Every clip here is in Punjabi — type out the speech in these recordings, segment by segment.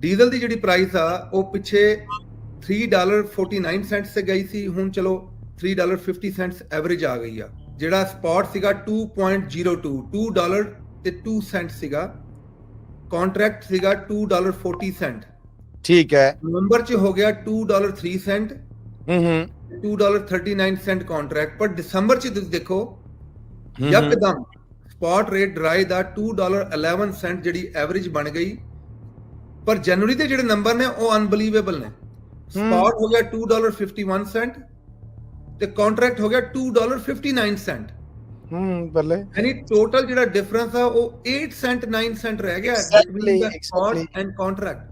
ਡੀਜ਼ਲ ਦੀ ਜਿਹੜੀ ਪ੍ਰਾਈਸ ਆ ਉਹ ਪਿੱਛੇ 3 ਡਾਲਰ 49 ਸੈਂਟਸ ਤੇ ਗਈ ਸੀ ਹੁਣ ਚਲੋ 3 ਡਾਲਰ 50 ਸੈਂਟਸ ਐਵਰੇਜ ਆ ਗਈ ਆ। ਜਿਹੜਾ ਸਪੌਟ ਸੀਗਾ 2.02 2 ਡਾਲਰ ਤੇ 2 ਸੈਂਟ ਸੀਗਾ। ਕੰਟਰੈਕਟ ਸੀਗਾ 2 ਡਾਲਰ 40 ਸੈਂਟ ਠੀਕ ਹੈ। ਨਵੰਬਰ ਚ ਹੋ ਗਿਆ 2 ਡਾਲਰ 3 ਸੈਂਟ ਹੂੰ ਹੂੰ। 2 ਡਾਲਰ 39 ਸੈਂਟ ਕੰਟਰੈਕਟ ਪਰ ਦਸੰਬਰ ਚ ਤੁਸੀਂ ਦੇਖੋ। ਯਕਦਮ ਸਪੌਟ ਰੇਟ ਡਰਾਈ ਦਾ 2 ਡਾਲਰ 11 ਸੈਂਟ ਜਿਹੜੀ ਐਵਰੇਜ ਬਣ ਗਈ। ਪਰ ਜਨਵਰੀ ਦੇ ਜਿਹੜੇ ਨੰਬਰ ਨੇ ਉਹ ਅਨਬਲੀਵੇਬਲ ਨੇ। ਸਪੌਟ ਹੋ ਗਿਆ 2 ਡਾਲਰ 51 ਸੈਂਟ ਤੇ ਕੰਟਰੈਕਟ ਹੋ ਗਿਆ 2 ਡਾਲਰ 59 ਸੈਂਟ ਹੂੰ ਬੱਲੇ। ਯਾਨੀ ਟੋਟਲ ਜਿਹੜਾ ਡਿਫਰੈਂਸ ਆ ਉਹ 8 ਸੈਂਟ 9 ਸੈਂਟ ਰਹਿ ਗਿਆ। Spot exactly. ਐਂਡ ਕੰਟਰੈਕਟ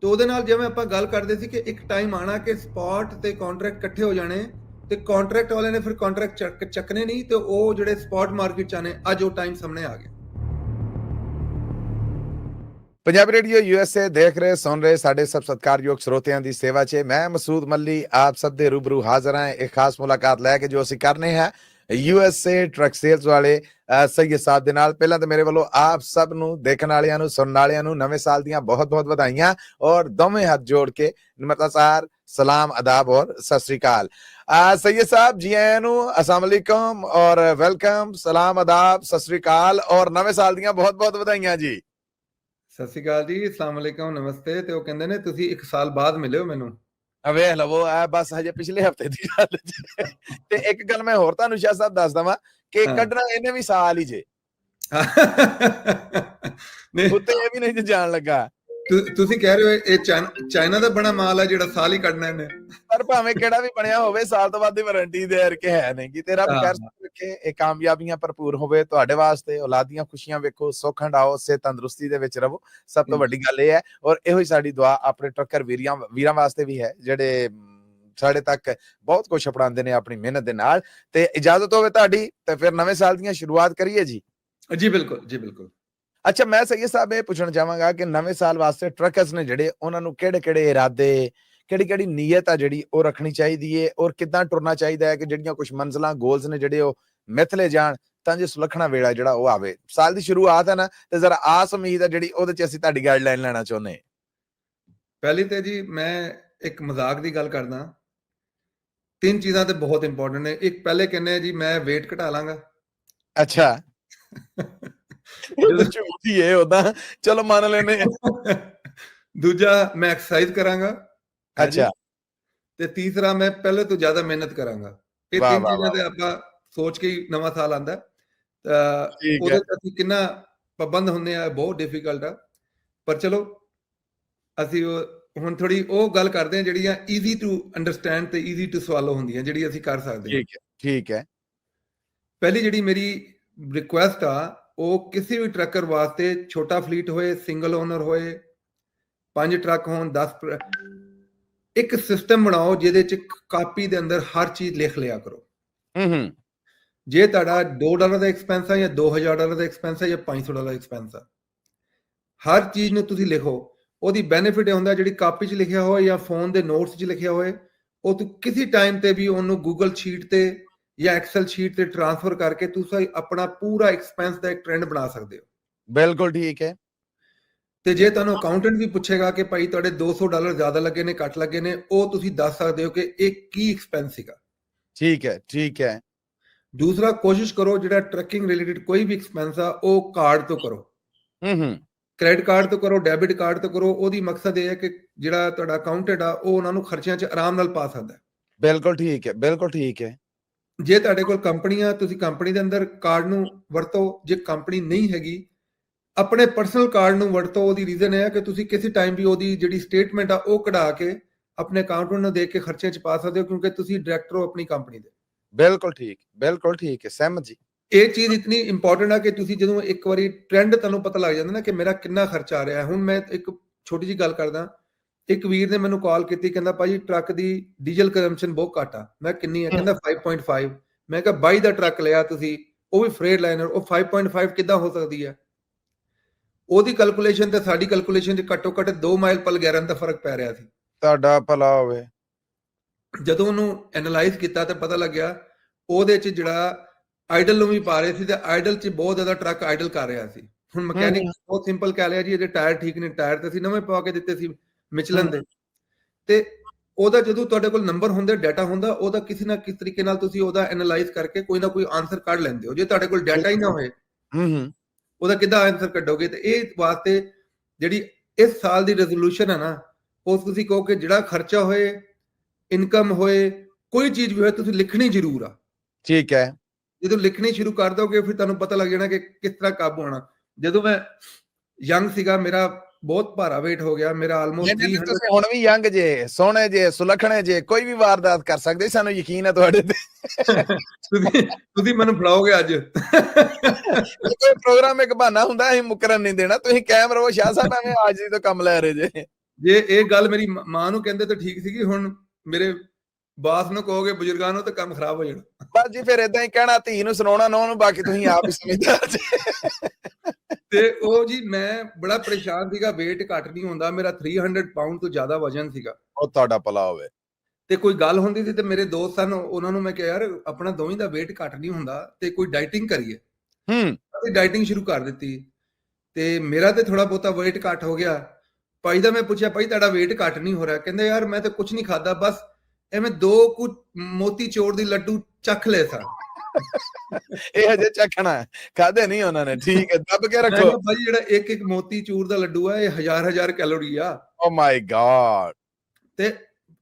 ਤੋਂ ਉਹਦੇ ਨਾਲ ਜਿਵੇਂ ਆਪਾਂ ਗੱਲ ਕਰਦੇ ਸੀ ਕਿ ਇੱਕ ਟਾਈਮ ਆਣਾ ਕਿ ਸਪੌਟ ਤੇ ਕੰਟਰੈਕਟ ਇਕੱਠੇ ਹੋ ਜਾਣੇ ਤੇ ਕੰਟਰੈਕਟ ਵਾਲਿਆਂ ਨੇ ਫਿਰ ਕੰਟਰੈਕਟ ਚੱਕ ਚੱਕਨੇ ਨਹੀਂ ਤੇ ਉਹ ਜਿਹੜੇ ਸਪੌਟ ਮਾਰਕੀਟ ਚ ਆਨੇ ਅੱਜ ਉਹ ਟਾਈਮ ਸਾਹਮਣੇ ਆ ਗਿਆ। ਪੰਜਾਬੀ ਰੇਡੀਓ ਯੂਐਸਏ ਦੇਖ ਰਹੇ ਸੁਣ ਰਹੇ ਸਾਡੇ ਸਭ ਸਤਿਕਾਰਯੋਗ ਸਰੋਤਿਆਂ ਦੀ ਸੇਵਾ 'ਚ ਮੈਂ ਮਸੂਦ ਮੱਲੀ ਆਪ ਸਭ ਦੇ ਰੂਬਰੂ ਹਾਜ਼ਰ ਹਾਂ। ਇੱਕ ਖਾਸ ਮੁਲਾਕਾਤ ਲੈ ਕੇ ਜੋ ਅਸੀਂ ਕਰਨੇ ਹੈ ਯੂਐਸਏ ਟਰੱਕ ਸੇਲਸ ਵਾਲੇ ਸਈਦ ਸਾਹਿਬ ਦੇ ਨਾਲ। ਪਹਿਲਾਂ ਤਾਂ ਮੇਰੇ ਵੱਲੋਂ ਆਪ ਸਭ ਨੂੰ ਦੇਖਣ ਵਾਲਿਆਂ ਨੂੰ ਸੁਣਨ ਵਾਲਿਆਂ ਨੂੰ ਨਵੇਂ ਸਾਲ ਦੀਆਂ ਬਹੁਤ-ਬਹੁਤ ਵਧਾਈਆਂ ਔਰ ਦੋਵੇਂ ਹੱਥ ਜੋੜ ਕੇ ਨਮਸਕਾਰ ਸਲਾਮ ਅਦਾਬ ਔਰ ਸਤਿ ਸ੍ਰੀ ਅਕਾਲ। ਅ, ਸਾਹਿਬ ਜੀ ਆਇਆਂ ਨੂੰ ਅਸਲਾਮ ਅਲੈਕਮ ਔਰ ਵੈਲਕਮ ਸਲਾਮ ਅਦਾਬ ਸਤਿ ਸ੍ਰੀ ਅਕਾਲ ਔਰ ਨਵੇਂ ਸਾਲ ਦੀਆਂ ਬਹੁਤ-ਬਹੁਤ ਵਧਾਈਆਂ ਜੀ। ਸਤਿ ਸ਼੍ਰੀ ਅਕਾਲ ਜੀ ਅਸਲਾਮ ਅਲੈਕਮ ਨਮਸਤੇ। ਤੇ ਉਹ ਕਹਿੰਦੇ ਨੇ ਤੁਸੀਂ ਇੱਕ ਸਾਲ ਬਾਅਦ ਮਿਲਿਓ ਮੈਨੂੰ। ਆ ਵੇਖ ਲਵੋ ਆ ਬਸ ਹਜੇ ਪਿਛਲੇ ਹਫ਼ਤੇ ਦੀ ਗੱਲ ਤੇ ਇੱਕ ਗੱਲ ਮੈਂ ਹੋਰ ਤੁਹਾਨੂੰ ਸ਼ਾਹ ਸਾਹਿਬ ਦੱਸ ਦਵਾਂ ਕਿ। ਕੱਢਣਾ ਇਹਨੇ ਵੀ ਸਾਲ ਹੀ ਜੇ। ਨਹੀਂ ਉੱਤੇ ਇਹ ਵੀ ਨਹੀਂ ਜਾਣ ਲੱਗਾ। ਤੁਸੀਂ ਕਹਿ ਰਹੇ ਹੋ ਇਹ ਚਾਈਨਾ ਦਾ ਬਣਾ ਮਾਲ ਆ ਜਿਹੜਾ ਸਾਲ ਹੀ ਕੱਢਣਾ ਇਹਨੇ ਪਰ ਭਾਵੇਂ ਕਿਹੜਾ ਵੀ ਬਣਿਆ ਹੋਵੇ ਸਾਲ ਤੋਂ ਬਾਅਦ ਦੀ ਵਾਰੰਟੀ ਦੇ ਕੇ ਹੈ ਨਹੀਂ ਕਿ ਤੇਰਾ ਹਾਂ। ਬਗੈਰ ਰੱਖੇ ਇਹ ਕਾਮਯਾਬੀਆਂ ਭਰਪੂਰ ਹੋਵੇ ਤੁਹਾਡੇ ਵਾਸਤੇ ਔਲਾਦ ਦੀਆਂ ਖੁਸ਼ੀਆਂ ਵੇਖੋ ਸੁੱਖ ਹੰਡਾਓ ਸੇ ਤੰਦਰੁਸਤੀ ਦੇ ਵਿੱਚ ਰਹੋ ਸਭ ਤੋਂ। ਵੱਡੀ ਗੱਲ ਇਹ ਹੈ ਔਰ ਇਹੋ ਹੀ ਸਾਡੀ ਦੁਆ ਆਪਣੇ ਟਰੱਕਰ ਵੀਰਾਂ ਵੀਰਾਂ ਵਾਸਤੇ ਵੀ ਹੈ ਜਿਹੜੇ ਸਾਡੇ ਤੱਕ ਬਹੁਤ ਕੁਝ ਅਪਣਾਉਂਦੇ ਨੇ ਆਪਣੀ ਮਿਹਨਤ ਦੇ ਨਾਲ ਤੇ ਇਜਾਜ਼ਤ ਹੋਵੇ ਤੁਹਾਡੀ ਤੇ ਫਿਰ ਨਵੇਂ ਸਾਲ ਦੀਆਂ ਸ਼ੁਰੂਆਤ ਕਰੀਏ ਜੀ ਜੀ ਬਿਲਕੁਲ ਜੀ ਬਿਲਕੁਲ ਅੱਛਾ ਮੈਂ ਸਈਦ ਸਾਹਿਬ ਇਹ ਪੁੱਛਣਾ ਚਾਹਾਂਗਾ ਕਿ ਨਵੇਂ ਸਾਲ ਵਾਸਤੇ ਟਰੱਕਰਸ ਨੇ ਜਿਹੜੇ ਉਹਨਾਂ ਨੂੰ ਕਿਹੜੇ ਕਿਹੜੇ ਇਰਾਦੇ ਕਿਹੜੀ ਕਿਹੜੀ ਨੀਅਤ ਆ ਜਿਹੜੀ ਉਹ ਰੱਖਣੀ ਚਾਹੀਦੀ ਏ? ਔਰ ਕਿੱਦਾਂ ਟੁਰਨਾ ਚਾਹੀਦਾ ਹੈ ਕਿ ਜਿਹੜੀਆਂ ਕੁਝ ਮੰਜ਼ਲਾਂ ਗੋਲਸ ਨੇ ਜਿਹੜੇ ਉਹ ਮਿਥਲੇ ਜਾਣ ਤਾਂ ਜੇ ਸੁਲੱਖਣਾ ਵੇਲਾ ਜਿਹੜਾ ਉਹ ਆਵੇ? ਸਾਲ ਦੀ ਸ਼ੁਰੂਆਤ ਹੈ ਨਾ ਤੇ ਜ਼ਰਾ ਆਸ ਉਮੀਦ ਹੈ ਜਿਹੜੀ ਉਹਦੇ ਚ ਅਸੀਂ ਤੁਹਾਡੀ ਗਾਈਡਲਾਈਨ ਲੈਣਾ ਚਾਹੁੰਦੇ। ਪਹਿਲੀ ਤੇ ਜੀ ਮੈਂ ਇੱਕ ਮਜ਼ਾਕ ਦੀ ਗੱਲ ਕਰਦਾ। ਤਿੰਨ ਚੀਜ਼ਾਂ ਤੇ ਬਹੁਤ ਇੰਪੋਰਟੈਂਟ ਨੇ। ਇੱਕ ਪਹਿਲੇ ਕਹਿੰਦੇ ਜੀ ਮੈਂ weight ਘਟਾ ਲਾਂਗਾ। ਅੱਛਾ। ਝੂਠੀ ਏ ਉਦਾਂ ਚਲੋ ਮੰਨ ਲੈਨੇ। ਦੂਜਾ ਮੈਂ ਐਕਸਰਸਾਈਜ਼ ਕਰਾਂਗਾ। ਅੱਛਾ। ਤੇ ਤੀਸਰਾ ਮੈਂ ਪਹਿਲੇ ਤੋਂ ਜ਼ਿਆਦਾ ਮਿਹਨਤ ਕਰਾਂਗਾ। ਇਹ ਤਿੰਨ ਚੀਜ਼ਾਂ ਤੇ ਆਪਾਂ ਸੋਚ ਕੇ ਹੀ ਨਵਾਂ ਸਾਲ ਆਂਦਾ। ਤਾਂ ਉਹਦੇ ਹੈ। ਅਸੀਂ ਕਿੰਨਾ ਪਾਬੰਦ ਹੁੰਦੇ ਆ ਬਹੁਤ ਡਿਫਿਕਲਟ ਆ। ਪਰ ਚਲੋ ਅਸੀਂ ਉਹ ਹੁਣ ਥੋੜੀ ਉਹ ਗੱਲ ਕਰਦੇ ਆ ਜਿਹੜੀਆਂ ਈਜ਼ੀ ਟੂ ਅੰਡਰਸਟੈਂਡ ਤੇ ਈਜ਼ੀ ਟੂ ਸਵਾਲੋ ਹੁੰਦੀਆਂ ਜਿਹੜੀ ਅਸੀਂ ਕਰ ਸਕਦੇ ਹਾਂ ਠੀਕ ਹੈ ਠੀਕ ਹੈ। ਪਹਿਲੀ ਜਿਹੜੀ ਮੇਰੀ ਰਿਕੁਐਸਟ ਆ ਉਹ ਕਿਸੇ ਵੀ ਟਰੱਕਰ ਵਾਸਤੇ ਛੋਟਾ ਫਲੀਟ ਹੋਏ ਸਿੰਗਲ ਓਨਰ ਹੋਏ ਪੰਜ ਟਰੱਕ ਹੋਣ 10 ਪ੍ਰ- ਇੱਕ ਸਿਸਟਮ ਬਣਾਓ ਜਿਹਦੇ ਚ ਕਾਪੀ ਦੇ ਅੰਦਰ ਹਰ ਚੀਜ਼ ਲਿਖ ਲਿਆ ਕਰੋ। ਹੂੰ ਹੂੰ। ਜੇ ਤੁਹਾਡਾ 2 ਡਾਲਰ ਦਾ ਐਕਸਪੈਂਸ ਹੈ ਜਾਂ 2000 ਡਾਲਰ ਦਾ ਐਕਸਪੈਂਸ ਹੈ ਜਾਂ 500 ਡਾਲਰ ਦਾ ਐਕਸਪੈਂਸ ਹੈ ਹਰ ਚੀਜ਼ ਨੂੰ ਤੁਸੀਂ ਲਿਖੋ। ਉਹਦੀ ਬੈਨੀਫਿਟ ਇਹ ਹੁੰਦਾ ਜਿਹੜੀ ਕਾਪੀ 'ਚ ਲਿਖਿਆ ਹੋਵੇ ਜਾਂ ਫੋਨ ਦੇ ਨੋਟਸ 'ਚ ਲਿਖਿਆ ਹੋਵੇ ਉਹ ਤੂੰ ਕਿਸੇ ਟਾਈਮ ਤੇ ਵੀ ਉਹਨੂੰ ਗੂਗਲ ਸ਼ੀਟ ਤੇ ਜਾਂ ਐਕਸਲ ਸ਼ੀਟ ਤੇ ਟ੍ਰਾਂਸਫਰ ਕਰਕੇ ਤੁਸੀਂ ਆਪਣਾ ਪੂਰਾ ਐਕਸਪੈਂਸ ਦਾ ਇੱਕ ਟ੍ਰੈਂਡ ਬਣਾ ਸਕਦੇ ਹੋ। ਬਿਲਕੁਲ ਠੀਕ ਹੈ। ਤੇ ਜੇ ਤੁਹਾਨੂੰ ਅਕਾਊਂਟੈਂਟ ਵੀ ਪੁੱਛੇਗਾ ਕਿ ਭਾਈ ਤੁਹਾਡੇ 200 ਡਾਲਰ ਜ਼ਿਆਦਾ ਲੱਗੇ ਨੇ ਘੱਟ ਲੱਗੇ ਨੇ ਉਹ ਤੁਸੀਂ ਦੱਸ ਸਕਦੇ ਹੋ ਕਿ ਇਹ ਕੀ ਐਕਸਪੈਂਸ ਸੀਗਾ। ਠੀਕ ਹੈ ਠੀਕ ਹੈ। ਦੂਸਰਾ ਕੋਸ਼ਿਸ਼ ਕਰੋ ਜਿਹੜਾ ਟਰੱਕਿੰਗ ਰਿਲੇਟਡ ਕੋਈ ਵੀ ਐਕਸਪੈਂਸ ਆ ਉਹ ਕਾਰਡ ਤੋਂ ਕਰੋ। ਹੂੰ ਹੂੰ। ਕ੍ਰੈਡਿਟ ਕਾਰਡ ਤੋਂ ਕਰੋ ਡੈਬਿਟ ਕਾਰਡ ਤੋਂ ਕਰੋ ਉਹਦੀ ਮਕਸਦ ਇਹ ਹੈ ਕਿ ਜਿਹੜਾ ਤੁਹਾਡਾ ਅਕਾਊਂਟੈਂਟ ਆ ਉਹ ਉਹਨਾਂ ਨੂੰ ਖਰਚਿਆਂ 'ਚ ਆਰਾਮ ਨਾਲ ਪਾ ਸਕਦਾ ਹੈ। ਬਿਲਕੁਲ ਠੀਕ ਹੈ ਬਿਲਕੁਲ ਠੀਕ ਹੈ। ਜੇ ਤੁਹਾਡੇ ਕੋਲ ਕੰਪਨੀ ਆ ਤੁਸੀਂ ਕੰਪਨੀ ਦੇ ਅੰਦਰ ਕਾਰਡ ਨੂੰ ਵਰਤੋ ਜੇ ਕੰਪਨੀ ਨਹੀਂ ਹੈਗੀ ਆਪਣੇ ਪਰਸਨਲ ਕਾਰਡ ਨੂੰ ਵਰਤੋ ਉਹਦੀ ਰੀਜ਼ਨ ਹੈ ਕਿ ਤੁਸੀਂ ਕਿਸੇ ਟਾਈਮ ਵੀ ਉਹਦੀ ਜਿਹੜੀ ਸਟੇਟਮੈਂਟ ਆ ਉਹ ਕਢਾ ਕੇ ਆਪਣੇ ਅਕਾਊਂਟੈਂਟ ਨੂੰ ਦੇ ਕੇ ਖਰਚਿਆਂ 'ਚ ਪਾ ਸਕਦੇ ਹੋ ਕਿਉਂਕਿ ਤੁਸੀਂ ਡਾਇਰੈਕਟਰ ਹੋ ਆਪਣੀ ਕੰਪਨੀ ਦੇ। ਬਿਲਕੁਲ ਠੀਕ ਬਿਲਕੁਲ ਠੀਕ ਹੈ ਸਹਿਮਤ ਜੀ। ਇਹ ਚੀਜ਼ ਇਤਨੀ ਇੰਪੋਰਟੈਂਟ ਆ ਕਿ ਤੁਸੀਂ ਜਦੋਂ ਇੱਕ ਵਾਰੀ ਟ੍ਰੈਂਡ ਤੁਹਾਨੂੰ ਪਤਾ ਲੱਗ ਜਾਂਦਾ ਨਾ ਕਿ ਮੇਰਾ ਕਿੰਨਾ ਖਰਚਾ ਆ ਰਿਹਾ। ਹੁਣ ਮੈਂ ਇੱਕ ਛੋਟੀ ਜੀ ਗੱਲ ਕਰਦਾ ਇੱਕ ਵੀਰ ਨੇ ਮੈਨੂੰ ਕਾਲ ਕੀਤੀ ਕਹਿੰਦਾ ਭਾਜੀ ਟਰੱਕ ਦੀ ਡੀਜ਼ਲ ਕੰਜ਼ੰਪਸ਼ਨ ਬਹੁਤ ਘੱਟ ਆ। ਮੈਂ ਕਿੰਨੀ ਆ? ਕਹਿੰਦਾ 5.5 ਮੈਂ ਕਿਹਾ 22 ਦਾ ਟਰੱਕ ਲਿਆ ਤੁਸੀਂ ਉਹ ਵੀ ਫਰੇਟ ਲਾਈਨਰ ਉਹ 5.5 ਕਿੱਦਾਂ ਹੋ ਸਕਦੀ ਹੈ ਉਹਦੀ ਕੈਲਕੂਲੇਸ਼ਨ ਤੇ ਸਾਡੀ ਕੈਲਕੂਲੇਸ਼ਨ 'ਚ ਘੱਟੋ ਘੱਟ 2 ਮਾਈਲ ਪਰ ਗੈਰਨ ਦਾ ਫ਼ਰਕ ਪੈ ਰਿਹਾ ਸੀ। ਤੁਹਾਡਾ ਭਲਾ ਹੋਵੇ। ਜਦੋਂ ਉਹਨੂੰ ਐਨਾਲਾਈਜ਼ ਕੀਤਾ ਤਾਂ ਪਤਾ ਲੱਗਿਆ ਉਹਦੇ 'ਚ ਜਿਹੜਾ ਆਈਡਲ ਨੂੰ ਵੀ ਪਾ ਰਹੇ ਸੀ ਤੇ ਆਈਡਲ 'ਚ ਬਹੁਤ ਜ਼ਿਆਦਾ ਟਰੱਕ ਆਈਡਲ ਕਰ ਰਿਹਾ ਸੀ। ਹੁਣ ਮਕੈਨਿਕ ਬਹੁਤ ਸਿੰਪਲ ਕਹਿ ਲਿਆ ਜੀ ਇਹਦੇ ਟਾਇਰ ਠੀਕ ਨੇ ਟਾਇਰ ਤੇ ਅਸੀਂ ਨਵੇਂ ਪਵਾ ਕੇ ਦਿੱਤੇ ਸੀ। ਮਿਚਲਨ ਦੇ। ਤੇ ਉਹਦਾ ਜਦੋਂ ਤੁਹਾਡੇ ਕੋਲ ਨੰਬਰ ਹੁੰਦੇ ਡਾਟਾ ਹੁੰਦਾ ਉਹਦਾ ਕਿਸੇ ਨਾ ਕਿਸ ਤਰੀਕੇ ਨਾਲ ਤੁਸੀਂ ਉਹਦਾ ਐਨਾਲਾਈਜ਼ ਕਰਕੇ ਕੋਈ ਨਾ ਕੋਈ ਆਨਸਰ ਕੱਢ ਲੈਂਦੇ ਹੋ। ਜੇ ਤੁਹਾਡੇ ਕੋਲ ਡਾਟਾ ਹੀ ਨਾ ਹੋਏ ਹੂੰ ਹੂੰ। ਉਹਦਾ ਕਿੱਦਾਂ ਆਨਸਰ ਕੱਢੋਗੇ? ਤੇ ਇਹ ਵਾਸਤੇ ਜਿਹੜੀ ਇਸ ਸਾਲ ਦੀ ਰੈਜ਼ੋਲੂਸ਼ਨ ਹੈ ਨਾ ਉਹ ਤੁਸੀਂ ਕਹੋ ਕਿ ਜਿਹੜਾ ਖਰਚਾ ਹੋਏ ਇਨਕਮ ਹੋਏ ਕੋਈ ਚੀਜ਼ ਵੀ ਹੋਏ ਤੁਸੀਂ ਲਿਖਣੀ ਜ਼ਰੂਰ ਆ। ਠੀਕ ਹੈ। ਜਦੋਂ ਲਿਖਣੀ ਸ਼ੁਰੂ ਕਰ ਦੋਗੇ ਫਿਰ ਤੁਹਾਨੂੰ ਪਤਾ ਲੱਗ ਜਾਣਾ ਕਿ ਕਿਸ ਤਰ੍ਹਾਂ ਕਾਬੂ ਆਣਾ ਜਦੋਂ ਮੈਂ ਯੰਗ ਸੀਗਾ ਮੇਰਾ ਬਹੁਤ ਭਾਰਾ weight ਹੋ ਗਿਆ ਮੇਰਾ ਆਲਮੋਸਟ ਨਹੀਂ, ਨਹੀਂ, 300 ਤੁਸੀਂ ਹੁਣ ਵੀ ਯੰਗ ਜੇ ਸੋਹਣੇ ਜੇ ਸੁਲੱਖਣੇ ਜੇ ਕੋਈ ਵੀ ਵਾਰਦਾਤ ਕਰ ਸਕਦੇ ਸਾਨੂੰ ਯਕੀਨ ਹੈ ਤੁਹਾਡੇ ਤੇ। ਤੁਸੀਂ ਤੁਸੀਂ ਮੈਨੂੰ ਫੜਾਓਗੇ ਅੱਜ। ਕੋਈ ਪ੍ਰੋਗਰਾਮ ਇੱਕ ਬਹਾਨਾ ਹੁੰਦਾ ਅਸੀਂ ਮੁਕਰਨ ਨਹੀਂ ਦੇਣਾ ਤੁਸੀਂ ਕਾਇਮ ਰਹੋ ਸ਼ਾਹ ਸਾਹਿਬ ਐਵੇਂ ਅੱਜ ਹੀ ਤੋਂ ਕੰਮ ਲੈ ਰਹੇ ਜੇ। ਜੇ ਇਹ ਗੱਲ ਮੇਰੀ ਮ- ਮਾਂ ਨੂੰ ਕਹਿੰਦੇ ਤਾਂ ਠੀਕ ਸੀਗੀ ਹੁਣ ਮੇਰੇ ਬਾਸ ਨੂੰ ਕਹੋਗੇ ਬਜ਼ੁਰਗਾਂ ਨੂੰ ਤਾਂ ਕੰਮ ਖਰਾਬ ਹੋ ਜਾਣਾ। ਬਸ ਜੀ ਫਿਰ ਇਦਾਂ ਹੀ ਕਹਿਣਾ ਧੀ ਨੂੰ ਸੁਣਾਉਣਾ ਨਾ ਉਹਨੂੰ ਬਾਕੀ ਤੁਸੀਂ ਆਪ ਹੀ ਸਮਝਦਾਰ ਜੇ। ਤੇ ਉਹ ਜੀ ਮੈਂ ਬੜਾ ਪਰੇਸ਼ਾਨ ਸੀਗਾ weight ਘੱਟ ਨਹੀਂ ਹੁੰਦਾ ਮੇਰਾ 300 ਪਾਉਂਡ ਤੋਂ ਜ਼ਿਆਦਾ ਵਜ਼ਨ ਸੀਗਾ। ਉਹ ਤੁਹਾਡਾ ਭਲਾ ਹੋਵੇ। ਤੇ ਕੋਈ ਗੱਲ ਹੁੰਦੀ ਸੀ ਤੇ ਮੇਰੇ ਦੋਸਤ ਸਨ ਉਹਨਾਂ ਨੂੰ ਮੈਂ ਕਿਹਾ ਯਾਰ ਆਪਣਾ ਦੋਵੇਂ ਦਾ weight ਘੱਟ ਨਹੀਂ ਹੁੰਦਾ ਤੇ ਕੋਈ ਡਾਈਟਿੰਗ ਕਰੀਏ। ਹੂੰ। ਅਸੀਂ ਡਾਈਟਿੰਗ ਸ਼ੁਰੂ ਕਰ ਦਿੱਤੀ। ਤੇ ਮੇਰਾ ਤੇ ਥੋੜਾ ਬਹੁਤਾ weight ਘੱਟ ਹੋ ਗਿਆ। ਭਾਈ ਦਾ ਮੈਂ ਪੁੱਛਿਆ ਭਾਈ ਤੁਹਾਡਾ weight ਘੱਟ ਨਹੀਂ ਹੋ ਰਿਹਾ? ਕਹਿੰਦੇ ਯਾਰ ਮੈਂ ਤਾਂ ਕੁਝ ਨਹੀਂ ਖਾਦਾ ਬਸ ਐਵੇਂ ਦੋ ਕੁ ਮੋਤੀ ਚੋਰ ਦੀ ਲੱਡੂ ਚੱਖ ਲਏ ਸਨ ਇਹ ਹਜੇ ਚੱਖਣਾ ਖਾਦੇ ਨਹੀਂ ਉਹਨਾਂ ਨੇ ਠੀਕ ਹੈ ਦੱਬ ਕੇ ਰੱਖੋ। ਭਾਈ ਜਿਹੜਾ ਇੱਕ ਇੱਕ ਮੋਤੀ ਚੂਰ ਦਾ ਲੱਡੂ ਆ ਇਹ ਹਜ਼ਾਰ ਹਜ਼ਾਰ ਕੈਲੋਰੀ ਆ। ਓ ਮਾਈ ਗॉड ਤੇ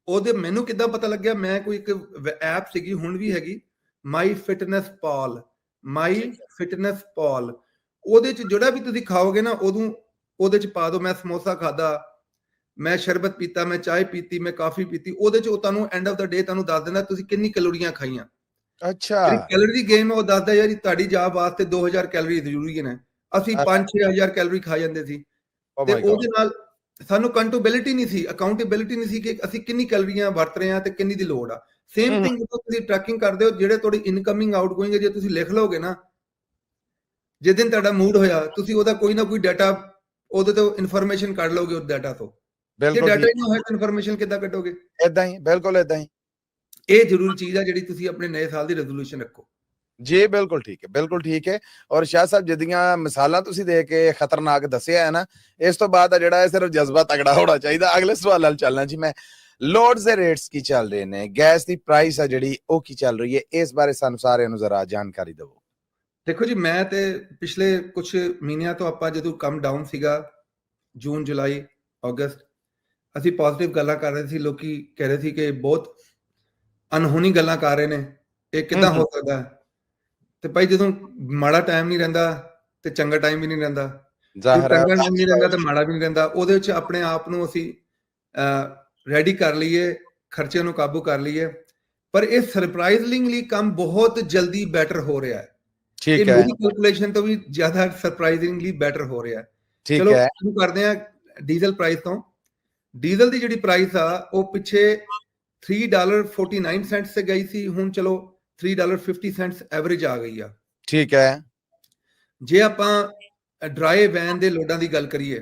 ਉਹਦੇ ਮੈਨੂੰ ਕਿੱਦਾਂ ਪਤਾ ਲੱਗਿਆ ਮੈਂ ਕੋਈ ਇੱਕ ਐਪ ਸੀਗੀ ਹੁਣ ਵੀ ਹੈਗੀ ਮਾਈ ਫਿਟਨੈਸ ਪਾਲ ਮਾਈ ਫਿਟਨੈਸ ਪਾਲ ਉਹਦੇ ਚ ਜਿਹੜਾ ਵੀ ਤੁਸੀਂ ਖਾਓਗੇ ਨਾ ਉਦੋਂ ਉਹਦੇ ਚ ਪਾ ਦਿਓ ਮੈਂ ਸਮੋਸਾ ਖਾਦਾ ਮੈਂ ਸ਼ਰਬਤ ਪੀਤਾ ਮੈਂ ਚਾਹ ਪੀਤੀ ਮੈਂ ਕਾਫੀ ਪੀਤੀ ਉਹਦੇ ਚ ਉਹ ਤੁਹਾਨੂੰ ਐਂਡ ਆਫ ਦਾ ਡੇ ਤੁਹਾਨੂੰ ਦੱਸ ਦਿੰਦਾ ਤੁਸੀਂ ਕਿੰਨੀ ਕੈਲੋਰੀਆਂ ਖਾਈਆਂ। ਅੱਛਾ। ਜਿਹੜੀ ਕੈਲੋਰੀ ਦੀ ਗੇਮ ਹੈ ਉਹ ਦੱਸਦਾ ਯਾਰ ਤੁਹਾਡੀ ਜਾਬ ਵਾਸਤੇ 2000 ਕੈਲੋਰੀ ਜ਼ਰੂਰੀ ਨੇ। ਅਸੀਂ 5-6000 ਕੈਲੋਰੀ ਖਾ ਜਾਂਦੇ ਸੀ। ਓ ਤੇ ਉਹਦੇ ਨਾਲ ਸਾਨੂੰ ਕੰਟੇਬਿਲਿਟੀ ਨਹੀਂ ਸੀ ਅਕਾਊਂਟੇਬਿਲਿਟੀ ਨਹੀਂ ਸੀ ਕਿ ਅਸੀਂ ਕਿੰਨੀ ਕੈਲੋਰੀਆਂ ਵਰਤ ਰਹੇ ਹਾਂ ਤੇ ਕਿੰਨੀ ਦੀ ਲੋੜ ਆ। ਸੇਮ। ਥਿੰਗ ਜਦੋਂ ਤੁਸੀਂ ਟਰੈਕਿੰਗ ਕਰਦੇ ਹੋ ਜਿਹੜੇ ਤੁਹਾਡੀ ਇਨਕਮਿੰਗ ਆਊਟਗੋਇੰਗ ਜੇ ਤੁਸੀਂ ਲਿਖ ਲਓਗੇ ਨਾ ਜਿਸ ਦਿਨ ਤੁਹਾਡਾ ਮੂਡ ਹੋਇਆ ਤੁਸੀਂ ਉਹਦਾ ਕੋਈ ਨਾ ਕੋਈ ਡਾਟਾ ਉਹਦੇ ਤੋਂ ਇਨਫੋਰਮੇਸ਼ਨ ਕੱਢ ਲਓਗੇ ਉਸ ਡਾਟਾ ਤੋਂ। ਜੇ ਬਿਲਕੁਲ ਡਾਟਾ ਹੀ ਨਹੀਂ ਹੋਇਆ ਤਾਂ ਇਨਫੋਰਮੇਸ਼ਨ ਕਿੱਦਾਂ ਕੱਢੋਗੇ? ਇਦਾਂ ਹੀ ਬਿਲਕੁਲ ਇਦਾਂ ਹੀ। ਇਹ ਜ਼ਰੂਰੀ ਚੀਜ਼ ਆ ਜਿਹੜੀ ਤੁਸੀਂ ਆਪਣੇ ਨਵੇਂ ਸਾਲ ਦੀ ਰੈਜ਼ੋਲੂਸ਼ਨ ਰੱਖੋ। ਜੀ ਬਿਲਕੁਲ ਠੀਕ ਹੈ ਬਿਲਕੁਲ ਠੀਕ ਹੈ। ਔਰ ਸ਼ਾਹ ਸਾਹਿਬ ਜਿੱਦੀਆਂ ਮਿਸਾਲਾਂ ਤੁਸੀਂ ਦੇ ਕੇ ਖਤਰਨਾਕ ਦੱਸਿਆ ਹੈ ਨਾ ਇਸ ਤੋਂ ਬਾਅਦ ਆ ਜਿਹੜਾ ਹੈ ਸਿਰਫ ਜਜ਼ਬਾ ਤਗੜਾ ਹੋਣਾ ਚਾਹੀਦਾ। ਅਗਲੇ ਸਵਾਲ ਵੱਲ ਚੱਲਣਾ ਜੀ ਮੈਂ। ਲੋਡਸ ਦੇ ਰੇਟਸ ਕੀ ਚੱਲ ਰਹੇ ਨੇ? ਗੈਸ ਦੀ ਪ੍ਰਾਈਸ ਆ ਜਿਹੜੀ ਉਹ ਕੀ ਚੱਲ ਰਹੀ ਹੈ? ਇਸ ਬਾਰੇ ਸਾਨੂੰ ਸਾਰਿਆਂ ਨੂੰ ਜ਼ਰਾ ਜਾਣਕਾਰੀ ਦਿਵੋ ਦੇਖੋ ਜੀ ਮੈਂ ਤੇ ਪਿਛਲੇ ਕੁਝ ਮਹੀਨਿਆਂ ਤੋਂ ਆਪਾਂ ਜਦੋਂ ਕੰਮ ਡਾਊਨ ਸੀਗਾ ਜੂਨ ਜੁਲਾਈ ਅਗਸਤ ਅਸੀਂ ਪੋਜ਼ਿਟਿਵ ਗੱਲਾਂ ਕਰ ਰਹੇ ਸੀ ਲੋਕੀ ਕਹਿ ਰਹੇ ਸੀ ਕਿ ਬਹੁਤ ਅਨਹੋਣੀ ਗੱਲਾਂ ਕਰ ਰਹੇ ਨੇ ਇਹ ਕਿੱਦਾਂ ਹੋ ਸਕਦਾ? ਤੇ ਭਾਈ ਜਦੋਂ ਮਾੜਾ ਟਾਈਮ ਨਹੀਂ ਰਹਿੰਦਾ ਤੇ ਚੰਗਾ ਟਾਈਮ ਵੀ ਨਹੀਂ ਰਹਿੰਦਾ ਜ਼ਾਹਰ ਹੈ। ਚੰਗਾ ਟਾਈਮ ਨਹੀਂ ਰਹਿੰਦਾ ਤੇ ਮਾੜਾ ਵੀ ਨਹੀਂ ਰਹਿੰਦਾ ਉਹਦੇ ਵਿੱਚ ਆਪਣੇ ਆਪ ਨੂੰ ਅਸੀਂ ਰੈਡੀ ਕਰ ਲਈਏ ਖਰਚਿਆਂ ਨੂੰ ਕਾਬੂ ਕਰ ਲਈਏ ਪਰ ਇਹ ਸਰਪ੍ਰਾਈਜ਼ਿੰਗਲੀ ਕੰਮ ਬਹੁਤ ਜਲਦੀ ਬੈਟਰ ਹੋ ਰਿਹਾ ਹੈ। ਠੀਕ ਹੈ। ਮੇਰੀ ਕੈਲਕੂਲੇਸ਼ਨ ਤੋਂ ਵੀ ਜ਼ਿਆਦਾ ਸਰਪ੍ਰਾਈਜ਼ਿੰਗਲੀ ਬੈਟਰ ਹੋ ਰਿਹਾ ਹੈ। ਠੀਕ ਚਲੋ ਸ਼ੁਰੂ ਕਰਦੇ ਹਾਂ ਡੀਜ਼ਲ ਪ੍ਰਾਈਸ ਤੋਂ। ਡੀਜ਼ਲ ਦੀ ਜਿਹੜੀ ਪ੍ਰਾਈਸ ਆ ਉਹ ਪਿੱਛੇ 3 ਡਾਲਰ 49 ਸੈਂਟਸ ਤੇ ਗਈ ਸੀ ਹੁਣ ਚਲੋ 3 ਡਾਲਰ 50 ਸੈਂਟਸ ਐਵਰੇਜ ਆ ਗਈ ਆ ਠੀਕ ਹੈ ਜੇ ਆਪਾਂ ਡਰਾਈ ਵੈਨ ਦੇ ਲੋਡਾਂ ਦੀ ਗੱਲ ਕਰੀਏ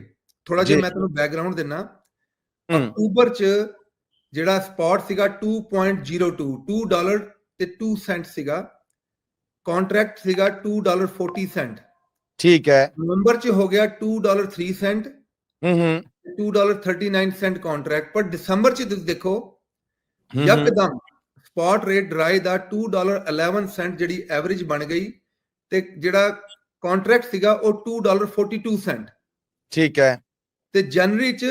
ਥੋੜਾ ਜਿਹਾ। ਮੈਂ ਤੁਹਾਨੂੰ ਬੈਕਗ੍ਰਾਉਂਡ ਦਿੰਨਾ ਅਕਤੂਬਰ ਚ ਜਿਹੜਾ ਸਪੌਟ ਸੀਗਾ 2.02 2 ਡਾਲਰ ਤੇ 2 ਸੈਂਟ ਸੀਗਾ ਕੰਟਰੈਕਟ ਸੀਗਾ 2 ਡਾਲਰ 40 ਸੈਂਟ ਠੀਕ ਹੈ ਨਵੰਬਰ ਚ ਹੋ ਗਿਆ 2 ਡਾਲਰ 3 ਸੈਂਟ ਹੂੰ ਹੂੰ 2 ਡਾਲਰ 39 ਸੈਂਟ ਕੰਟਰੈਕਟ ਪਰ ਦਸੰਬਰ ਚ ਤੁਸੀਂ ਦੇਖੋ ਯਕਦਮ ਸਪੌਟ ਰੇਟ ਡਰਾਈ ਦਾ 2 ਡਾਲਰ 11 ਸੈਂਟ ਜਿਹੜੀ ਐਵਰੇਜ ਬਣ ਗਈ ਤੇ ਜਿਹੜਾ ਕੰਟਰੈਕਟ ਸੀਗਾ ਉਹ 2 ਡਾਲਰ 42 ਸੈਂਟ ਠੀਕ ਹੈ। ਤੇ ਜਨਵਰੀ ਚ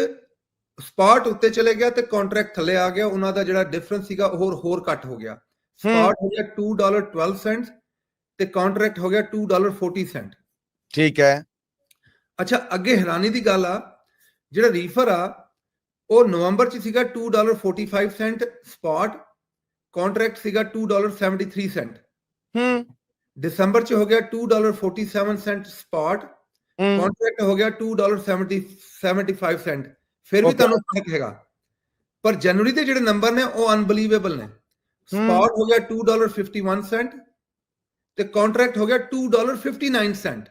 ਸਪਾਟ ਉੱਤੇ ਚਲੇ ਗਿਆ ਤੇ ਕੰਟਰੈਕਟ ਥੱਲੇ ਆ ਗਿਆ ਉਹਨਾਂ ਦਾ ਜਿਹੜਾ ਡਿਫਰੈਂਸ ਸੀਗਾ ਉਹ ਹੋਰ ਹੋਰ ਘੱਟ ਹੋ ਗਿਆ। ਸਪਾਟ ਹੋ ਗਿਆ 2 ਡਾਲਰ 12 ਸੈਂਟ ਤੇ ਕੰਟਰੈਕਟ ਹੋ ਗਿਆ 2 ਡਾਲਰ 40 ਸੈਂਟ ਠੀਕ ਹੈ। ਅੱਛਾ ਅੱਗੇ ਹੈਰਾਨੀ ਦੀ ਗੱਲ ਆ ਜਿਹੜਾ ਰੀਫਰ ਆ ਉਹ ਨਵੰਬਰ ਚ ਸੀਗਾ 2 ਡਾਲਰ 45 ਸੈਂਟ ਸਪਾਟ ਕੰਟਰੈਕਟ ਸੀਗਾ 2 ਡਾਲਰ 73 ਸੈਂਟ ਹੂੰ ਦਸੰਬਰ ਚ ਹੋ ਗਿਆ 2 ਡਾਲਰ 47 ਸੈਂਟ ਸਪਾਟ ਹੂੰ ਕੰਟਰੈਕਟ ਹੋ ਗਿਆ 2 ਡਾਲਰ 70 75 ਸੈਂਟ ਫਿਰ ਵੀ Okay. ਤੁਹਾਨੂੰ ਫ਼ਰਕ ਹੈਗਾ ਪਰ ਜਨਵਰੀ ਦੇ ਜਿਹੜੇ ਨੰਬਰ ਨੇ ਉਹ ਅਨਬਲੀਵੇਬਲ ਨੇ ਸਪਾਟ ਹੋ ਗਿਆ 2 ਡਾਲਰ 51 ਸੈਂਟ ਤੇ ਕੰਟਰੈਕਟ ਹੋ ਗਿਆ 2 ਡਾਲਰ 59 ਸੈਂਟ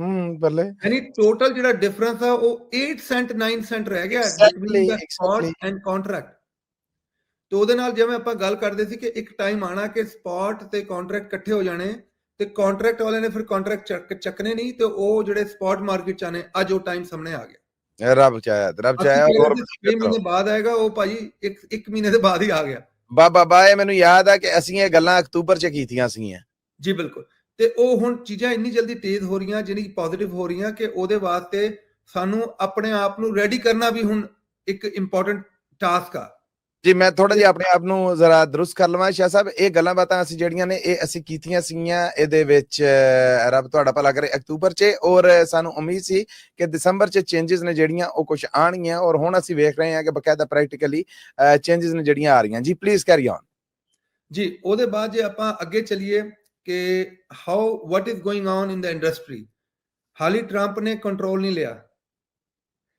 ਹੂੰ ਬੱਲੇ। ਯਾਨੀ ਟੋਟਲ ਜਿਹੜਾ ਡਿਫਰੈਂਸ ਆ ਉਹ 8 ਸੈਂਟ 9 ਸੈਂਟ ਰਹਿ ਗਿਆ between spot exactly. And contract ਤੇ ਉਹਦੇ ਨਾਲ ਜਿਵੇਂ ਆਪਾਂ ਗੱਲ ਕਰਦੇ ਸੀ ਕਿ ਇੱਕ ਟਾਈਮ ਆਣਾ ਕਿ ਸਪਾਟ ਤੇ ਕੰਟਰੈਕਟ ਇਕੱਠੇ ਹੋ ਜਾਣੇ ਤੇ ਕੰਟਰੈਕਟ ਵਾਲੇ ਨੇ ਫਿਰ ਕੰਟਰੈਕਟ ਚੱਕ ਚੱਕਨੇ ਨਹੀਂ ਤੇ ਉਹ ਜਿਹੜੇ ਸਪੌਟ ਮਾਰਕੀਟ ਚ ਆਨੇ ਅੱਜ ਉਹ ਟਾਈਮ ਸਾਹਮਣੇ ਆ ਗਿਆ। ਰੱਬ ਚਾਹਿਆ ਰੱਬ ਕਿਹਾ ਹੋਰ ਜੀ ਛੇ ਮਹੀਨੇ ਬਾਅਦ ਆਏਗਾ ਉਹ ਭਾਜੀ ਇੱਕ ਇੱਕ ਮਹੀਨੇ ਦੇ ਬਾਅਦ ਹੀ ਆ ਗਿਆ। ਬਾਬਾ ਬਾਏ ਮੈਨੂੰ ਯਾਦ ਆ ਕਿ ਅਸੀਂ ਇਹ ਗੱਲਾਂ ਅਕਤੂਬਰ ਚ ਕੀਤੀਆਂ ਸੀਗੀਆਂ। ਜੀ ਬਿਲਕੁਲ। ਤੇ ਉਹ ਹੁਣ ਚੀਜ਼ਾਂ ਇੰਨੀ ਜਲਦੀ ਤੇਜ਼ ਹੋ ਰਹੀਆਂ ਜਿਹੜੀ ਪੋਜ਼ਿਟਿਵ ਹੋ ਰਹੀਆਂ ਕਿ ਉਹਦੇ ਵਾਸਤੇ ਸਾਨੂੰ ਆਪਣੇ ਆਪ ਨੂੰ ਰੈਡੀ ਕਰਨਾ ਵੀ ਹੁਣ ਇੱਕ ਇੰਪੋਰਟੈਂਟ ਟਾਸਕ ਆ। ਜੀ ਮੈਂ ਥੋੜਾ ਜਿਹਾ ਆਪਣੇ ਆਪ ਨੂੰ ਜ਼ਰਾ ਦਰੁਸਤ ਕਰ ਲਵਾਂ। ਸ਼ਾਹ ਸਾਹਿਬ ਇਹ ਗੱਲਾਂ ਬਾਤਾਂ ਅਸੀਂ ਜਿਹੜੀਆਂ ਨੇ ਇਹ ਅਸੀਂ ਕੀਤੀਆਂ ਸੀਗੀਆਂ ਇਹਦੇ ਵਿੱਚ ਰੱਬ ਤੁਹਾਡਾ ਭਲਾ ਕਰੇ ਅਕਤੂਬਰ 'ਚ ਔਰ ਸਾਨੂੰ ਉਮੀਦ ਸੀ ਕਿ ਦਸੰਬਰ 'ਚ ਚੇਂਜਸ ਨੇ ਜਿਹੜੀਆਂ ਉਹ ਕੁਝ ਆਣਗੀਆਂ ਔਰ ਹੁਣ ਅਸੀਂ ਵੇਖ ਰਹੇ ਹਾਂ ਕਿ ਬਕਾਇਦਾ ਪ੍ਰੈਕਟੀਕਲੀ ਚੇਂਜਸ ਨੇ ਜਿਹੜੀਆਂ ਆ ਰਹੀਆਂ। ਜੀ ਪਲੀਜ਼ ਕੈਰੀ ਔਨ ਜੀ ਉਹਦੇ ਬਾਅਦ ਜੇ ਆਪਾਂ ਅੱਗੇ ਚੱਲੀਏ ਕਿ how what is going on in the industry ਹਾਲੀ ਟਰੰਪ ਨੇ ਕੰਟਰੋਲ ਨਹੀਂ ਲਿਆ।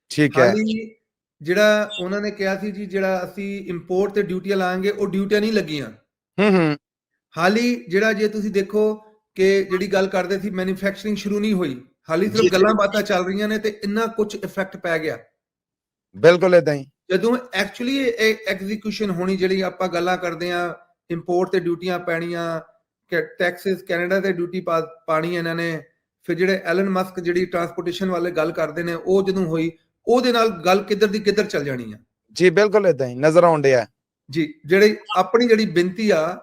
ਠੀਕ ਹੈ। ਹਾਲੀ ਜਿਹੜਾ ਉਹਨਾਂ ਨੇ ਕਿਹਾ ਸੀ ਜੀ ਜਿਹੜਾ ਅਸੀਂ ਇੰਪੋਰਟ ਤੇ ਡਿਊਟੀਆਂ ਲਾਵਾਂਗੇ ਉਹ ਡਿਊਟੀਆਂ ਨਹੀਂ ਲੱਗੀਆਂ। ਹੂੰ ਹੂੰ। ਹਾਲੀ ਜਿਹੜਾ ਜੇ ਤੁਸੀਂ ਦੇਖੋ ਕਿ ਜਿਹੜੀ ਗੱਲ ਕਰਦੇ ਸੀ ਮੈਨੂਫੈਕਚਰਿੰਗ ਸ਼ੁਰੂ ਨਹੀਂ ਹੋਈ। ਹਾਲੀ ਸਿਰਫ। ਗੱਲਾਂ ਬਾਤਾਂ ਚੱਲ ਰਹੀਆਂ ਨੇ ਤੇ ਇੰਨਾ ਕੁਝ ਇਫੈਕਟ ਪੈ ਗਿਆ। ਬਿਲਕੁਲ ਇਦਾਂ ਹੀ। ਜਦੋਂ ਐਕਚੁਅਲੀ ਇਹ ਐਗਜ਼ੀਕਿਊਸ਼ਨ ਹੋਣੀ ਜਿਹੜੀ ਆਪਾਂ ਗੱਲਾਂ ਕਰਦੇ ਆ ਇੰਪੋਰਟ ਤੇ ਡਿਊਟੀਆਂ ਪੈਣੀਆਂ ਟੈਕਸਸ ਕੈਨੇਡਾ ਤੇ ਡਿਊਟੀ ਪਾਣੀ ਇਹਨਾਂ ਨੇ ਫਿਰ ਜਿਹੜੇ ਐਲਨ ਮਸਕ ਜਿਹੜੀ ਟਰਾਂਸਪੋਰਟੇਸ਼ਨ ਵਾਲੇ ਗੱਲ ਕਰਦੇ ਨੇ ਉਹ ਜਦੋਂ ਹੋਈ ਉਹਦੇ ਨਾਲ ਗੱਲ ਕਿੱਧਰ ਦੀ ਕਿੱਧਰ ਚੱਲ ਜਾਣੀ ਆ? ਜੀ ਬਿਲਕੁਲ ਇਦਾਂ ਹੀ ਨਜ਼ਰ ਆਉਣ ਡਿਆ। ਜੀ ਜਿਹੜੀ ਆਪਣੀ ਜਿਹੜੀ ਬੇਨਤੀ ਆ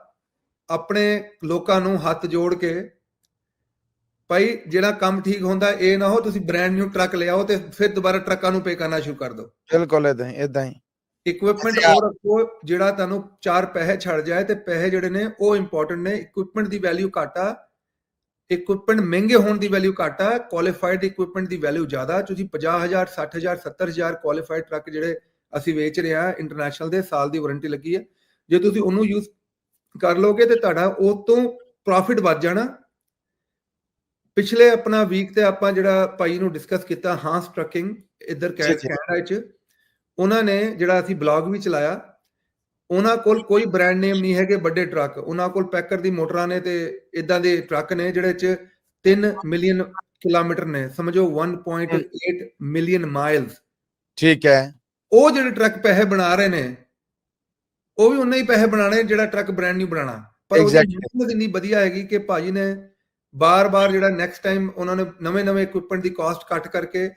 ਆਪਣੇ ਲੋਕਾਂ ਨੂੰ ਹੱਥ ਜੋੜ ਕੇ ਭਾਈ ਜਿਹੜਾ ਕੰਮ ਠੀਕ ਹੁੰਦਾ ਇਹ ਨਾ ਹੋ ਤੁਸੀਂ ਬ੍ਰਾਂਡ ਨਿਊ ਟਰੱਕ ਲਿਆਓ ਤੇ ਫਿਰ ਦੁਬਾਰਾ ਟਰੱਕਾਂ ਨੂੰ ਪੇ ਕਰਨਾ ਸ਼ੁਰੂ ਕਰ ਦਿਓ। ਬਿਲਕੁਲ ਇਦਾਂ ਹੀ ਇਦਾਂ ਹੀ। ਇਕਵਿਪਮੈਂਟ। ਉਹ ਰੱਖੋ ਜਿਹੜਾ ਤੁਹਾਨੂੰ ਚਾਰ ਪੈਸੇ ਛੱਡ ਜਾਏ ਤੇ ਪੈਸੇ ਜਿਹੜੇ ਨੇ ਉਹ ਇੰਪੋਰਟੈਂਟ ਨੇ। ਇਕਵਿਪਮੈਂਟ ਦੀ ਵੈਲਿਊ ਘੱਟ ਇਕਵਿਪਮੈਂਟ ਮਹਿੰਗੇ ਹੋਣ ਦੀ ਵੈਲਿਊ ਘੱਟ ਕੁਆਲੀਫਾਈਡ ਇਕਵਿਪਮੈਂਟ ਦੀ ਵੈਲਿਊ ਜ਼ਿਆਦਾ। ਤੁਸੀਂ 50000 60000 70000 ਕੁਆਲੀਫਾਈਡ ਟਰੱਕ ਜਿਹੜੇ ਅਸੀਂ ਵੇਚ ਰਹੇ ਆ ਇੰਟਰਨੈਸ਼ਨਲ ਦੇ ਸਾਲ ਦੀ ਵਾਰੰਟੀ ਲੱਗੀ ਹੈ ਜੇ ਤੁਸੀਂ ਉਹਨੂੰ ਯੂਜ਼ ਕਰ ਲੋਗੇ ਤੇ ਤੁਹਾਡਾ ਉਹ ਤੋਂ ਪ੍ਰੋਫਿਟ ਵੱਧ ਜਾਣਾ। ਪਿਛਲੇ ਆਪਣਾ ਵੀਕ ਤੇ ਆਪਾਂ ਜਿਹੜਾ ਭਾਈ ਨੂੰ ਡਿਸਕਸ ਕੀਤਾ ਹਾਂਸ ਟਰੱਕਿੰਗ ਇੱਧਰ। ਕੈਨੇਡਾ ਚ। ਉਹਨਾਂ ਨੇ ਜਿਹੜਾ ਅਸੀਂ ਬਲੌਗ ਵੀ ਚਲਾਇਆ ਉਹਨਾਂ ਕੋਲ ਕੋਈ ਬ੍ਰਾਂਡ ਨੇਮ ਨਹੀਂ ਹੈਗੇ ਵੱਡੇ ਟਰੱਕ। ਉਹਨਾਂ ਕੋਲ ਪੈਕਰ ਦੀ ਮੋਟਰਾਂ ਨੇ ਤੇ ਇਦਾਂ ਦੇ ਟਰੱਕ ਨੇ ਜਿਹੜੇ ਚ 3 ਮਿਲੀਅਨ ਕਿਲੋਮੀਟਰ ਨੇ। ਸਮਝੋ 1.8 ਮਿਲੀਅਨ ਮਾਈਲਸ ਠੀਕ ਹੈ। ਉਹ ਜਿਹੜੇ ਟਰੱਕ ਪੈਸੇ ਬਣਾ ਰਹੇ ਨੇ ਉਹ ਵੀ ਉਨੇ ਹੀ ਪੈਸੇ ਬਣਾਣੇ ਜਿਹੜਾ ਟਰੱਕ ਬ੍ਰਾਂਡ ਨਿਊ ਬਣਾਣਾ ਪਰ ਉਹਦੀ. ਮਿਹਨਤ ਇੰਨੀ ਵਧੀਆ ਹੈਗੀ ਕਿ ਭਾਜੀ ਨੇ ਬਾਰ-ਬਾਰ ਜਿਹੜਾ ਨੈਕਸਟ ਟਾਈਮ ਉਹਨਾਂ ਨੇ ਨਵੇਂ-ਨਵੇਂ ਇਕਵਿਪਮੈਂਟ ਦੀ ਕਾਸਟ ਕੱਟ ਕਰਕੇ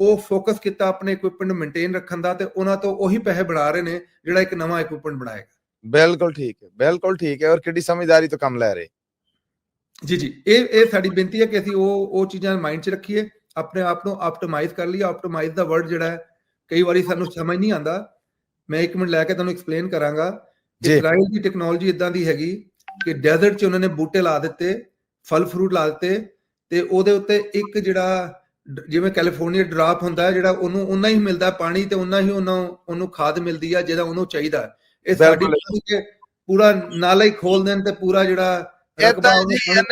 ਉਹ ਫੋਕਸ ਕੀਤਾ ਆਪਣੇ ਇਕਵਿਪਮੈਂਟ ਨੂੰ ਮੇਨਟੇਨ ਰੱਖਣ ਦਾ ਤੇ ਉਹਨਾਂ ਤੋਂ ਉਹੀ ਪੈਸੇ ਬਣਾ ਰਹੇ ਨੇ ਜਿਹੜਾ ਇੱਕ ਨਵਾਂ ਇਕਵਿਪਮੈਂਟ ਬਣਾਏਗਾ। ਬਿਲਕੁਲ ਠੀਕ ਹੈ ਬਿਲਕੁਲ ਠੀਕ ਹੈ ਔਰ ਕਿੱਡੀ ਸਮਝਦਾਰੀ ਤੋਂ ਕੰਮ ਲੈ ਰਹੇ। ਜੀ ਜੀ ਇਹ ਇਹ ਸਾਡੀ ਬੇਨਤੀ ਹੈ ਕਿ ਅਸੀਂ ਉਹ ਉਹ ਚੀਜ਼ਾਂ ਮਾਈਂਡ 'ਚ ਰੱਖੀਏ ਆਪਣੇ ਆਪ ਨੂੰ ਆਪਟੀਮਾਈਜ਼ ਕਰ ਲਈਏ। ਆਪਟੀਮਾਈਜ਼ ਦਾ ਵਰਡ ਜਿਹੜਾ ਹੈ ਕਈ ਵਾਰੀ ਸਾਨੂੰ ਸਮਝ ਨਹੀਂ ਆਉਂਦਾ। ਮੈਂ ਇੱਕ ਮਿੰਟ ਲੈ ਕੇ ਤੁਹਾਨੂੰ ਐਕਸਪਲੇਨ ਕਰਾਂਗਾ। ਇਜ਼ਰਾਈਲ ਦੀ ਟੈਕਨੋਲੋਜੀ ਇਦਾਂ ਦੀ ਹੈਗੀ ਕਿ ਡੈਜ਼ਰਟ 'ਚ ਉਹਨਾਂ ਨੇ ਬੂਟੇ ਲਾ ਦਿੱਤੇ ਫਲ ਫਰੂਟ ਲਾ ਦਿੱਤੇ ਤੇ ਉਹਦੇ ਉੱਤੇ ਇੱਕ ਜਿਹੜਾ ਜਿਵੇਂ ਕੈਲੀਫੋਰਨੀਆ ਡਰਾਪ ਹੁੰਦਾ ਹੈ ਜਿਹੜਾ ਉਹਨੂੰ ਉਨਾ ਹੀ ਮਿਲਦਾ ਪਾਣੀ ਤੇ ਉਨਾ ਹੀ ਉਹਨੂੰ ਉਹਨੂੰ ਖਾਦ ਮਿਲਦੀ ਆ ਜਿਹਦਾ ਉਹਨੂੰ ਚਾਹੀਦਾ। ਇਹ ਸਾਡੀ ਕਿ ਪੂਰਾ ਨਾਲਾ ਹੀ ਖੋਲ ਦੇਣ ਤੇ ਪੂਰਾ ਜਿਹੜਾ ਰਕਬਾ ਉਹਨੂੰ ਪਾਣੀ-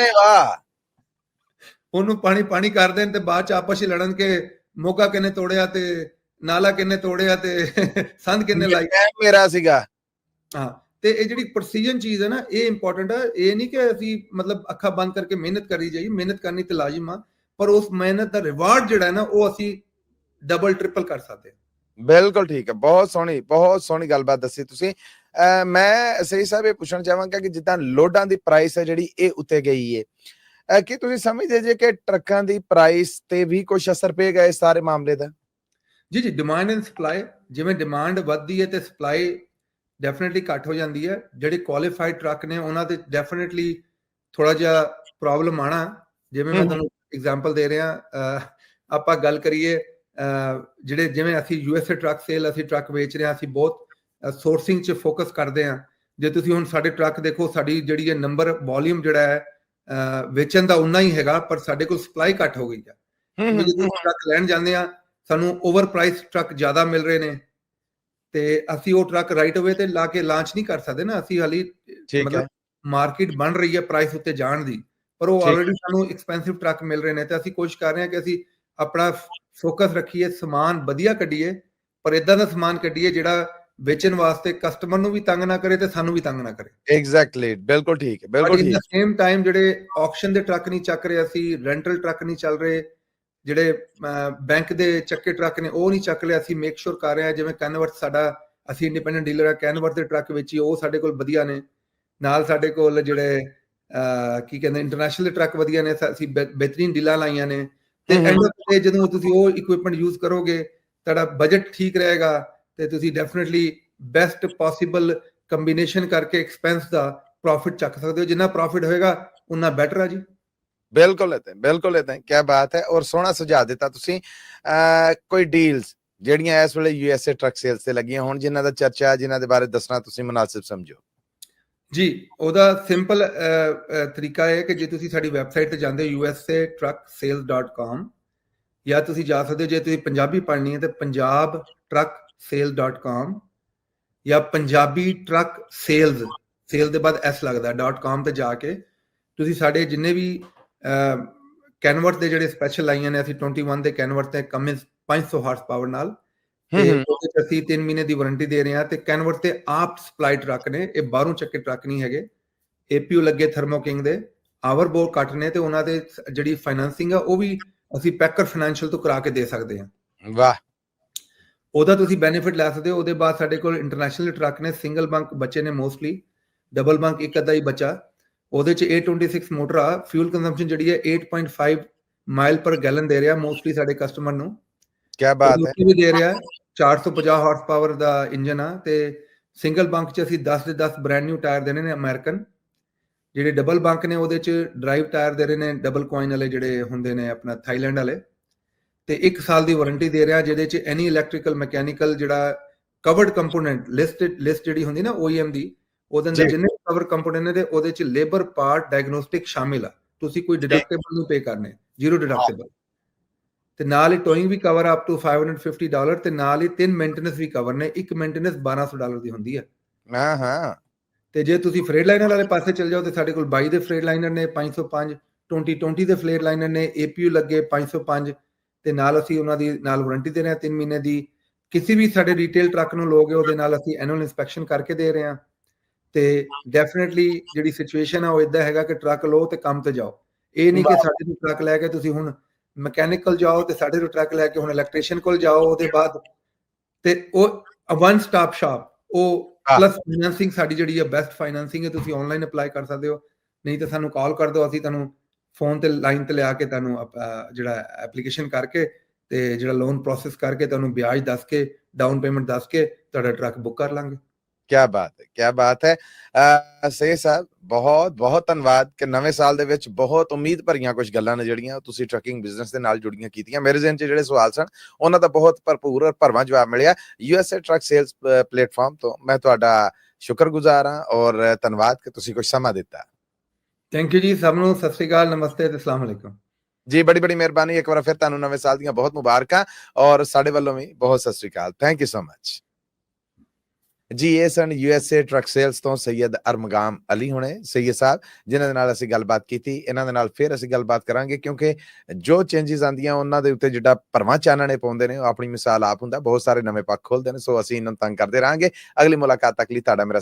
ਉਹਨੂੰ ਪਾਣੀ ਪਾਣੀ ਕਰ ਦੇਣ ਤੇ ਬਾਅਦ ਚ ਆਪਸ ਵਿੱਚ ਲੜਨ ਕੇ ਮੋਗਾ ਕਿੰਨੇ ਤੋੜਿਆ ਤੇ ਨਾਲਾ ਕਿੰਨੇ ਤੋੜਿਆ ਤੇ ਸੰਦ ਕਿੰਨੇ ਲਾਈ। ਇਹ ਮੇਰਾ ਸੀਗਾ। ਹਾਂ ਤੇ ਇਹ ਜਿਹੜੀ ਪ੍ਰੈਸੀਜਨ ਚੀਜ਼ ਹੈ ਨਾ ਇਹ ਇੰਪੋਰਟੈਂਟ ਹੈ। ਇਹ ਨਹੀਂ ਕਿ ਅਸੀਂ ਮਤਲਬ ਅੱਖਾਂ ਬੰਦ ਕਰਕੇ ਮਿਹਨਤ ਕਰੀ ਜਾਈ ਮਿਹਨਤ ਕਰਨੀ ਤੇ ਲਾਜ਼ਮ ਆ। ਪਰ ਉਸ ਮਿਹਨਤ ਦਾ ਰਿਵਾਰਡ ਜਿਹੜਾ ਹੈ ਨਾ ਉਹ ਅਸੀਂ ਡਬਲ ਟ੍ਰਿਪਲ ਕਰ ਸਕਦੇ ਹਾਂ। ਬਿਲਕੁਲ ਠੀਕ ਹੈ ਬਹੁਤ ਸੋਹਣੀ ਬਹੁਤ ਸੋਹਣੀ ਗੱਲਬਾਤ ਦੱਸੀ ਤੁਸੀਂ। ਮੈਂ ਸਹੀ ਸਾਹਿਬ ਇਹ ਪੁੱਛਣਾ ਚਾਹਾਂਗਾ ਕਿ ਜਿੱਦਾਂ ਲੋਡਾਂ ਦੀ ਪ੍ਰਾਈਸ ਹੈ ਜਿਹੜੀ ਇਹ ਉੱਤੇ ਗਈ ਹੈ ਕੀ ਤੁਸੀਂ ਸਮਝਦੇ ਜੇ ਕਿ ਟਰੱਕਾਂ ਦੀ ਪ੍ਰਾਈਸ ਤੇ ਵੀ ਕੁਝ ਅਸਰ ਪਏਗਾ ਇਸ ਸਾਰੇ ਮਾਮਲੇ ਦਾ? ਜੀ ਜੀ ਡਿਮਾਂਡ ਐਂਡ ਸਪਲਾਈ ਜਿਵੇਂ ਡਿਮਾਂਡ ਵੱਧਦੀ ਹੈ ਤੇ ਸਪਲਾਈ ਡੈਫੀਨਿਟਲੀ ਘੱਟ ਹੋ ਜਾਂਦੀ ਹੈ। ਜਿਹੜੇ ਕੁਆਲੀਫਾਈਡ ਟਰੱਕ ਨੇ ਉਹਨਾਂ ਤੇ ਡੈਫੀਨਿਟਲੀ ਥੋੜਾ ਜਿਹਾ ਪ੍ਰੋਬਲਮ ਆਣਾ ਜਿਵੇਂ ਮੈਂ। ਤੁਹਾਨੂੰ ਐਗਜ਼ਾਮਪਲ ਦੇ ਰਿਹਾ ਆਪਾਂ ਗੱਲ ਕਰੀਏ ਜਿਹੜੇ ਜਿਵੇਂ ਅਸੀਂ ਯੂਐਸਏ ਟਰੱਕ ਸੇਲ ਅਸੀਂ ਟਰੱਕ ਵੇਚ ਰਹੇ ਹਾਂ ਅਸੀਂ ਬਹੁਤ ਸੋਰਸਿੰਗ 'ਚ ਫੋਕਸ ਕਰਦੇ ਹਾਂ। ਜੇ ਤੁਸੀਂ ਹੁਣ ਸਾਡੇ ਟਰੱਕ ਦੇਖੋ ਸਾਡੀ ਜਿਹੜੀ ਹੈ ਨੰਬਰ ਵੋਲਿਊਮ ਜਿਹੜਾ ਹੈ ਵੇਚਣ ਦਾ ਉਨਾ ਹੀ ਹੈਗਾ ਪਰ ਸਾਡੇ ਕੋਲ ਸਪਲਾਈ ਘੱਟ ਹੋ ਗਈ ਹੈ ਵੀ ਜਦੋਂ ਟਰੱਕ ਲੈਣ ਜਾਂਦੇ ਆ ਸਾਨੂੰ ਓਵਰ ਪ੍ਰਾਈਸ ਟਰੱਕ ਜ਼ਿਆਦਾ ਮਿਲ ਰਹੇ ਨੇ। ਤੇ ਅਸੀਂ ਉਹ ਟਰੱਕ ਰਾਈਟ ਅਵੇ ਤੇ ਲਾ ਕੇ ਲਾਂਚ ਨਹੀਂ ਕਰ ਸਕਦੇ ਨਾ ਅਸੀਂ ਹਾਲੀ ਹੈ। ਮਾਰਕੀਟ ਬਣ ਰਹੀ ਹੈ ਪ੍ਰਾਈਸ ਉੱਤੇ ਜਾਣ ਦੀ। ਪਰ ਉਹ ਹੈ। ਆਲਰੇਡੀ ਸਾਨੂੰ ਐਕਸਪੈਂਸਿਵ ਟਰੱਕ ਮਿਲ ਰਹੇ ਨੇ ਤੇ ਅਸੀਂ ਕੋਸ਼ਿਸ਼ ਕਰ ਰਹੇ ਹਾਂ ਕਿ ਅਸੀਂ ਆਪਣਾ ਫੋਕਸ ਰੱਖੀਏ ਸਮਾਨ ਵਧੀਆ ਕੱਢੀਏ ਪਰ ਇਦਾਂ ਦਾ ਸਮਾਨ ਕੱਢੀਏ ਜਿਹੜਾ ਵੇਚਣ ਵਾਸਤੇ ਕਸਟਮਰ ਨੂੰ ਵੀ ਤੰਗ ਨਾ ਕਰੇ ਤੇ ਸਾਨੂੰ ਵੀ ਤੰਗ ਨਾ ਕਰੇ। ਐਗਜ਼ੈਕਟਲੀ ਬਿਲਕੁਲ ਠੀਕ ਹੈ ਬਿਲਕੁਲ ਇਨ ਠੀਕ। ਦਾ ਸੇਮ ਟਾਈਮ ਜਿਹੜੇ ਆਕਸ਼ਨ ਦੇ ਟਰੱਕ ਨਹੀਂ ਚੱਕ ਰਹੇ ਅਸੀਂ ਰੈਂਟਲ ਟਰੱਕ ਨਹੀਂ ਚੱਲ ਰਹੇ ਜਿਹੜੇ ਬੈਂਕ ਦੇ ਚੱਕੇ ਟਰੱਕ ਨੇ ਉਹ ਨਹੀਂ ਚੱਕ ਲਿਆ ਅਸੀਂ ਮੇਕ ਸ਼ੋਰ ਕਰ ਰਹੇ ਹਾਂ ਜਿਵੇਂ ਕੈਨਵਰਟ ਸਾਡਾ ਅਸੀਂ ਇੰਡੀਪੈਂਡੈਂਟ ਡੀਲਰ ਆ ਕੈਨਵਰਟ ਦੇ ਟਰੱਕ ਵਿੱਚ ਹੀ ਉਹ ਸਾਡੇ ਕੋਲ ਵਧੀਆ ਨੇ। ਨਾਲ ਸਾਡੇ ਕੋਲ ਜਿਹੜੇ ਕੀ ਕਹਿੰਦੇ ਇੰਟਰਨੈਸ਼ਨਲ ਟਰੱਕ ਵਧੀਆ ਨੇ ਅਸੀਂ ਬਿਹ- ਬਿਹਤਰੀਨ ਡੀਲਾਂ ਲਾਈਆਂ ਨੇ। ਤੇ। ਐਂਡ ਤੇ ਜਦੋਂ ਤੁਸੀਂ ਉਹ ਇਕਵਿਪਮੈਂਟ ਯੂਜ਼ ਕਰੋਗੇ ਤੁਹਾਡਾ ਬਜਟ ਠੀਕ ਰਹੇਗਾ ਤੇ ਤੁਸੀਂ ਡੈਫੀਨਿਟਲੀ ਬੈਸਟ ਪੋਸੀਬਲ ਕੰਬੀਨੇਸ਼ਨ ਕਰਕੇ ਐਕਸਪੈਂਸ ਦਾ ਪ੍ਰੋਫਿਟ ਚੱਕ ਸਕਦੇ ਹੋ। ਜਿੰਨਾ ਪ੍ਰੋਫਿਟ ਹੋਏਗਾ ਉਨਾ ਬੈਟਰ ਆ ਜੀ। ਬਿਲਕੁਲ ਇਦਾਂ ਬਿਲਕੁਲ ਇਦਾਂ ਕੀ ਬਾਤ ਹੈ ਔਰ ਸੋਹਣਾ ਸੁਝਾਅ ਦਿੱਤਾ ਤੁਸੀਂ। ਕੋਈ ਡੀਲਸ ਜਿਹੜੀਆਂ ਇਸ ਵੇਲੇ ਯੂਐਸਏ ਟਰੱਕ ਸੇਲਸ ਤੇ ਲੱਗੀਆਂ ਹੋਣ ਜਿਨ੍ਹਾਂ ਦਾ ਚਰਚਾ ਜਿਨ੍ਹਾਂ ਦੇ ਬਾਰੇ ਦੱਸਣਾ ਤੁਸੀਂ ਮੁਨਾਸਿਬ ਸਮਝੋ। ਜੀ, ਉਹਦਾ ਸਿੰਪਲ ਤਰੀਕਾ ਇਹ ਹੈ ਕਿ ਜੇ ਤੁਸੀਂ ਸਾਡੀ ਵੈਬਸਾਈਟ ਤੇ ਜਾਂਦੇ ਹੋ usatrucksales.com ਜਾਂ ਤੁਸੀਂ ਜਾ ਸਕਦੇ ਹੋ, ਜੇ ਤੁਸੀਂ ਪੰਜਾਬੀ ਪੜ੍ਹਨੀ ਹੈ ਤੇ punjabtrucksales.com ਜਾਂ ਪੰਜਾਬੀ ਟਰੱਕ ਸੇਲਜ਼ ਸੇਲ ਦੇ ਬਾਅਦ s ਲੱਗਦਾ .com ਤੇ ਜਾ ਕੇ ਤੁਸੀਂ ਸਾਡੇ ਜਿੰਨੇ ਵੀ ਕੈਨਵਰਟ ਦੇ ਜਿਹੜੇ ਸਪੈਸ਼ਲ ਆਈਆਂ ਨੇ, ਅਸੀਂ 21 ਦੇ ਕੈਨਵਰਟ ਤੇ ਕਮਿੰਸ 500 ਹਾਰਸ ਪਾਵਰ ਨਾਲ ਤੇ। ਉਹਦੇ ਅਸੀਂ 3 ਮਹੀਨੇ ਦੀ ਵਾਰੰਟੀ ਦੇ ਰਹੇ ਹਾਂ ਤੇ ਕੈਨਵਰਟ ਤੇ ਆਪ ਸਪਲਾਈ ਟਰੱਕ ਨੇ ਇਹ ਬਾਹਰੋਂ ਚੱਕੇ ਟਰੱਕ ਨਹੀਂ ਹੈਗੇ। ਏਪੀਯੂ ਲੱਗੇ ਥਰਮੋ ਕਿੰਗ ਦੇ ਆਵਰ ਬਹੁਤ ਘੱਟ ਨੇ ਤੇ ਉਹਨਾਂ ਦੇ ਜਿਹੜੀ ਫਾਈਨਾਂਸਿੰਗ ਆ ਉਹ ਵੀ ਅਸੀਂ ਪੈਕਰ ਫਾਈਨੈਂਸ਼ੀਅਲ ਤੋਂ ਕਰਾ ਕੇ ਦੇ ਸਕਦੇ ਹਾਂ। ਵਾਹ। ਉਹਦਾ ਤੁਸੀਂ ਬੈਨੀਫਿਟ ਲੈ ਸਕਦੇ ਹੋ ਉਹਦੇ ਬਾਅਦ ਸਾਡੇ ਕੋਲ ਇੰਟਰਨੈਸ਼ਨਲ ਟਰੱਕ ਨੇ ਸਿੰਗਲ ਬੰਕ ਬੱਚੇ ਨੇ ਮੋਸਟਲੀ ਡਬਲ ਬੰਕ ਇੱਕ ਅੱਧਾ ਹੀ ਬੱਚਾ। ਉਹਦੇ ਚ 826 ਮੋਟਰ ਆ ਫਿਊਲ ਕੰਜ਼ੰਪਸ਼ਨ ਜਿਹੜੀ ਹੈ 8.5 ਮਾਈਲ ਪਰ ਗੈਲਨ ਦੇ ਰਿਹਾ ਮੋਸਟਲੀ ਸਾਡੇ ਕਸਟਮਰ ਨੂੰ। ਕੀ ਬਾਤ ਹੈ। ਵੀ ਦੇ ਰਿਹਾ। 450 ਹਾਰਸ ਪਾਵਰ ਦਾ ਇੰਜਨ ਆ ਤੇ ਸਿੰਗਲ ਬੰਕ ਚ ਅਸੀਂ 10 ਦੇ 10 ਬ੍ਰੈਂਡ ਨਿਊ ਟਾਇਰ ਦੇਣੇ ਨੇ ਅਮਰੀਕਨ ਜਿਹੜੇ ਡਬਲ ਬੰਕ ਨੇ ਉਹਦੇ ਚ ਡਰਾਈਵ ਟਾਇਰ ਦੇ ਰਹੇ ਨੇ ਡਬਲ ਕੋਇਨ ਵਾਲੇ ਜਿਹੜੇ ਹੁੰਦੇ ਨੇ ਆਪਣਾ ਥਾਈਲੈਂਡ ਵਾਲੇ। ਤੇ 1 ਸਾਲ ਦੀ ਵਾਰੰਟੀ ਦੇ ਰਿਹਾ ਜਿਹਦੇ ਚ ਐਨੀ ਇਲੈਕਟ੍ਰੀਕਲ ਮਕੈਨੀਕਲ ਜਿਹੜਾ ਕਵਰਡ ਕੰਪੋਨੈਂਟ ਲਿਸਟਡ ਲਿਸਟ ਜਿਹੜੀ ਹੁੰਦੀ ਨਾ OEM ਦੀ ਉਹਦੇ ਅੰਦਰ। ਜਿੰਨੇ ਕਵਰ ਕੰਪੋਨੈਂਟ ਨੇ ਤੇ ਉਹਦੇ ਚ ਲੇਬਰ ਪਾਰਟ ਡਾਇਗਨੋਸਟਿਕ ਸ਼ਾਮਿਲ ਆ। ਤੁਸੀਂ ਕੋਈ ਡਿਡਕਟੇਬਲ ਨਹੀਂ ਪੇ ਕਰਨੇ ਜ਼ੀਰੋ ਡਿਡਕਟੇਬਲ ਤੇ ਨਾਲ ਹੀ ਟੋਇੰਗ ਵੀ ਕਵਰ ਅਪ ਟੂ 550 ਡਾਲਰ ਤੇ ਨਾਲ ਹੀ ਤਿੰਨ ਮੇਨਟੇਨੈਂਸ ਵੀ ਕਵਰ ਨੇ ਇੱਕ ਮੇਨਟੇਨੈਂਸ 1200 ਡਾਲਰ ਦੀ ਹੁੰਦੀ ਹੈ ਹਾਂ ਹਾਂ। ਤੇ ਜੇ ਤੁਸੀਂ ਫਰੇਡ ਲਾਈਨਰ ਵਾਲੇ ਪਾਸੇ ਚਲ ਜਾਓ ਤੇ ਸਾਡੇ ਕੋਲ 22 ਦੇ ਫਰੇਡ ਲਾਈਨਰ ਨੇ 505 2020 ਦੇ ਫਰੇਡ ਲਾਈਨਰ ਨੇ APU ਲੱਗੇ 505 ਤੇ ਨਾਲ ਅਸੀਂ ਉਹਨਾਂ ਦੀ ਨਾਲ ਵਾਰੰਟੀ ਦੇ ਰਹੇ ਹਾਂ 3 ਮਹੀਨੇ ਦੀ। ਕਿਸੇ ਵੀ ਸਾਡੇ ਰੀਟੇਲ ਟਰੱਕ ਨੂੰ ਲੋਗੇ ਉਹਦੇ ਨਾਲ ਅਸੀਂ ਐਨੂਅਲ ਇਨਸਪੈਕਸ਼ਨ ਕਰਕੇ ਦੇ ਰਹੇ ਹਾਂ। ਤੇ ਡੈਫੀਨਿਟਲੀ ਜਿਹੜੀ ਸਿਚੁਏਸ਼ਨ ਆ ਉਹ ਇਦਾਂ ਹੈਗਾ ਕਿ ਟਰੱਕ ਲਓ ਤੇ ਕੰਮ ਤੇ ਜਾਓ। ਇਹ ਨਹੀਂ ਕਿ। ਸਾਡੇ ਤੋਂ ਟਰੱਕ ਲੈ ਕੇ ਤੁਸੀਂ ਹੁਣ ਮਕੈਨੀਕਲ ਜਾਓ ਤੇ ਸਾਡੇ ਤੋਂ ਟਰੱਕ ਲੈ ਕੇ ਹੁਣ ਇਲੈਕਟ੍ਰੀਸ਼ੀਅਨ ਕੋਲ ਜਾਓ ਉਹਦੇ ਬਾਅਦ ਤੇ ਉਹ ਵਨ ਸਟਾਪ ਸ਼ਾਪ ਉਹ। ਪਲੱਸ ਫਾਈਨਾਂਸਿੰਗ ਸਾਡੀ ਜਿਹੜੀ ਹੈ ਬੈਸਟ ਫਾਈਨਾਂਸਿੰਗ ਹੈ ਤੁਸੀਂ ਆਨਲਾਈਨ ਅਪਲਾਈ ਕਰ ਸਕਦੇ ਹੋ ਨਹੀਂ ਤਾਂ ਸਾਨੂੰ ਕਾਲ ਕਰ ਦਿਓ ਅਸੀਂ ਤੁਹਾਨੂੰ ਫੋਨ ਤੇ ਲਾਈਨ ਤੇ ਲਿਆ ਕੇ ਤੁਹਾਨੂੰ ਜਿਹੜਾ ਐਪਲੀਕੇਸ਼ਨ ਕਰਕੇ ਤੇ ਜਿਹੜਾ ਲੋਨ ਪ੍ਰੋਸੈਸ ਕਰਕੇ ਤੁਹਾਨੂੰ ਵਿਆਜ ਦੱਸ ਕੇ ਡਾਊਨ ਪੇਮੈਂਟ ਦੱਸ ਕੇ ਤੁਹਾਡਾ ਟਰੱਕ ਬੁੱਕ ਕਰ ਲਾਂਗੇ ਕੀ ਬਾਤ ਹੈ ਕੀ ਬਾਤ ਹੈ। ਅਹ, ਸੇ ਸਾਹਿਬ ਬਹੁਤ ਬਹੁਤ ਧੰਨਵਾਦ ਕਿ ਨਵੇਂ ਸਾਲ ਦੇ ਵਿੱਚ ਬਹੁਤ ਉਮੀਦ ਭਰੀਆਂ ਕੁਝ ਗੱਲਾਂ ਨੇ ਜਿਹੜੀਆਂ ਉਹ ਤੁਸੀਂ ਟਰੱਕਿੰਗ ਬਿਜ਼ਨਸ ਦੇ ਨਾਲ ਜੁੜੀਆਂ ਕੀਤੀਆਂ। ਮੇਰੇ ਜ਼ਿਹਨ 'ਚ ਜਿਹੜੇ ਸਵਾਲ ਸਨ ਉਹਨਾਂ ਦਾ ਬਹੁਤ ਭਰਪੂਰ ਔਰ ਭਰਵਾਂ ਜਵਾਬ ਮਿਲਿਆ। ਯੂਐਸਏ ਟਰੱਕ ਸੇਲਸ ਪਲੇਟਫਾਰਮ ਤੋਂ ਮੈਂ ਤੁਹਾਡਾ ਸ਼ੁਕਰਗੁਜ਼ਾਰ ਹਾਂ ਔਰ ਧੰਨਵਾਦ ਕਿ ਤੁਸੀਂ ਕੁਝ ਸਮਾਂ ਦਿੱਤਾ। ਥੈਂਕ ਯੂ ਜੀ ਸਭ ਨੂੰ ਸਤਿ ਸ੍ਰੀ ਅਕਾਲ ਨਮਸਤੇ ਤੇ ਅਸਲਾਮ ਅਲੈਕੁਮ। ਜੀ ਬੜੀ ਬੜੀ ਮਿਹਰਬਾਨੀ। ਇੱਕ ਵਾਰ ਫਿਰ ਤੁਹਾਨੂੰ ਨਵੇਂ ਸਾਲ ਦੀਆਂ ਬਹੁਤ ਮੁਬਾਰਕਾਂ ਔਰ ਸਾਡੇ ਵੱਲੋਂ ਵੀ ਬਹੁਤ ਸਤਿ ਸ੍ਰੀ ਅਕਾਲ। ਥੈਂਕ ਯੂ ਸੋ ਮਚ ਜੀ, ਇਹ ਸਨ ਯੂਐਸਏ ਟਰੱਕ ਸੇਲਸ ਤੋਂ ਸੈਯਦ ਅਰਮਗਾਮ ਅਲੀ ਹੁਣੇ, ਸੈਯਦ ਸਾਹਿਬ, ਜਿਨ੍ਹਾਂ ਦੇ ਨਾਲ ਅਸੀਂ ਗੱਲਬਾਤ ਕੀਤੀ। ਇਹਨਾਂ ਦੇ ਨਾਲ ਫਿਰ ਅਸੀਂ ਗੱਲਬਾਤ ਕਰਾਂਗੇ, ਕਿਉਂਕਿ ਜੋ ਚੇਂਜਸ ਆਂਦੀਆਂ ਉਹਨਾਂ ਦੇ ਉੱਤੇ ਜਿਹੜਾ ਭਰਵਾਂ ਚਾਨਣੇ ਪਾਉਂਦੇ ਨੇ, ਉਹ ਆਪਣੀ ਮਿਸਾਲ ਆਪ ਹੁੰਦਾ, ਬਹੁਤ ਸਾਰੇ ਨਵੇਂ ਪੱਖ ਖੋਲਦੇ ਨੇ, ਸੋ ਅਸੀਂ ਇਹਨਾਂ ਨੂੰ ਤੰਗ ਕਰਦੇ ਰਹਾਂਗੇ। ਅਗਲੀ ਮੁਲਾਕਾਤ ਤੱਕ ਲਈ ਤੁਹਾਡਾ ਮੇਰਾ